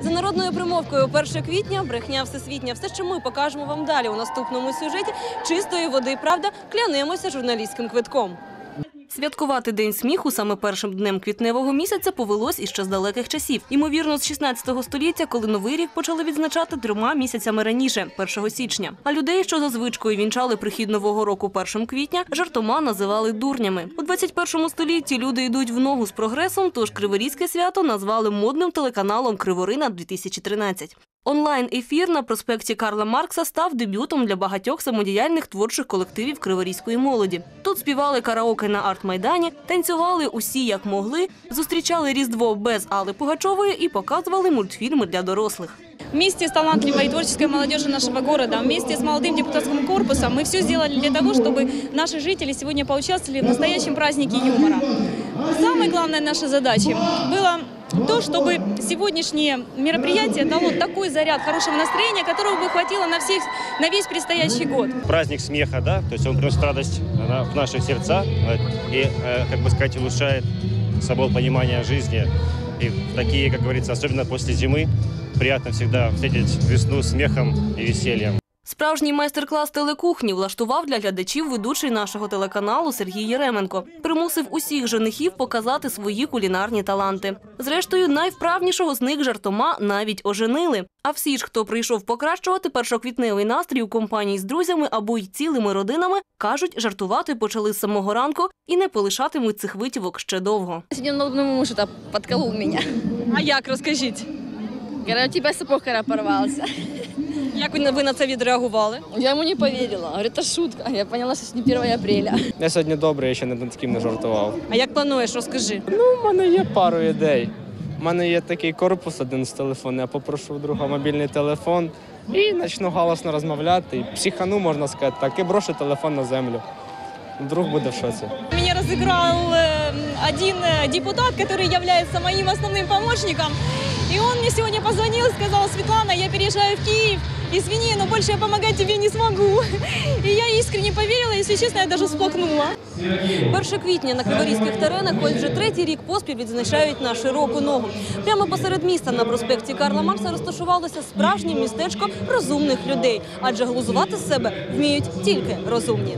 За народною примовкою 1 квітня брехня всесвітня. Все, що ми покажемо вам далі у наступному сюжеті чистої води. Правда, клянемося журналістським квитком. Святкувати день сміху саме першим днем квітневого місяця повелось іще з далеких часів. Ймовірно, з 16 століття, коли новий рік почали відзначати трьома місяцями раніше, 1 січня. А людей, що за звичкою вінчали прихід нового року 1 квітня, жартома називали дурнями. У 21 столітті люди йдуть в ногу з прогресом, тож Криворізьке свято назвали модним телеканалом Криворина 2013. Онлайн-ефір на проспекті Карла Маркса став дебютом для багатьох самодіяльних творчих колективів криворізької молоді. Тут співали караоке на арт-майдані, танцювали усі як могли, зустрічали Різдво без Алли Пугачової і показували мультфільми для дорослих. Вместе с талантливой и творческой молодежью нашего города, вместе с молодым депутатским корпусом мы все сделали для того, чтобы наши жители сегодня поучаствовали в настоящем празднике юмора. Самой главной нашей задачей было то, чтобы сегодняшнее мероприятие дало такой заряд хорошего настроения, которого бы хватило на, всех, на весь предстоящий год. праздник смеха, да, то есть он приносит радость на- в наши сердца вот, и, э, как бы сказать, улучшает само понимание жизни. И в такие, как говорится, особенно после зимы, приятно всегда встретить весну смехом и весельем. Справжній майстер-клас телекухні влаштував для глядачів ведучий нашого телеканалу Сергій Єременко. Примусив усіх женихів показати свої кулінарні таланти. Зрештою, найвправнішого з них жартома навіть оженили. А всі ж, хто прийшов покращувати першоквітневий настрій у компанії з друзями або й цілими родинами, кажуть, жартувати почали з самого ранку і не полишатимуть цих витівок ще довго. Сегодня ну, муж это подколол меня. А як розкажіть? Говорит, у тебя сапог когда порвался. Як ви на- це відреагували? Я йому не повірила. Говорить, це шутка. Я поняла, що сьогодні 1 апреля. Я сьогодні добре, я ще не над ким не жартував. А як плануєш, розкажи? Ну, в мене є пару ідей. У мене є такий корпус один з телефону. Я попрошу друга мобільний телефон і почну галасно розмовляти. І психану, можна сказати, так, і брошу телефон на землю Друг буде в шоці. Меня разыграл э, один э, депутат, который является моим основным помощником. И он мне сегодня позвонил и сказал, Светлана, я переезжаю в Киев, извини, но больше я помогать тебе не смогу. И я искренне поверила, если честно, я даже всплакнула. 1 квітня на криворізьких теренах ось вже третій рік поспіль відзначають на широку ногу. Прямо посеред міста на проспекті Карла Маркса розташувалося справжнє містечко розумних людей, адже глузувати з себе вміють тільки розумні.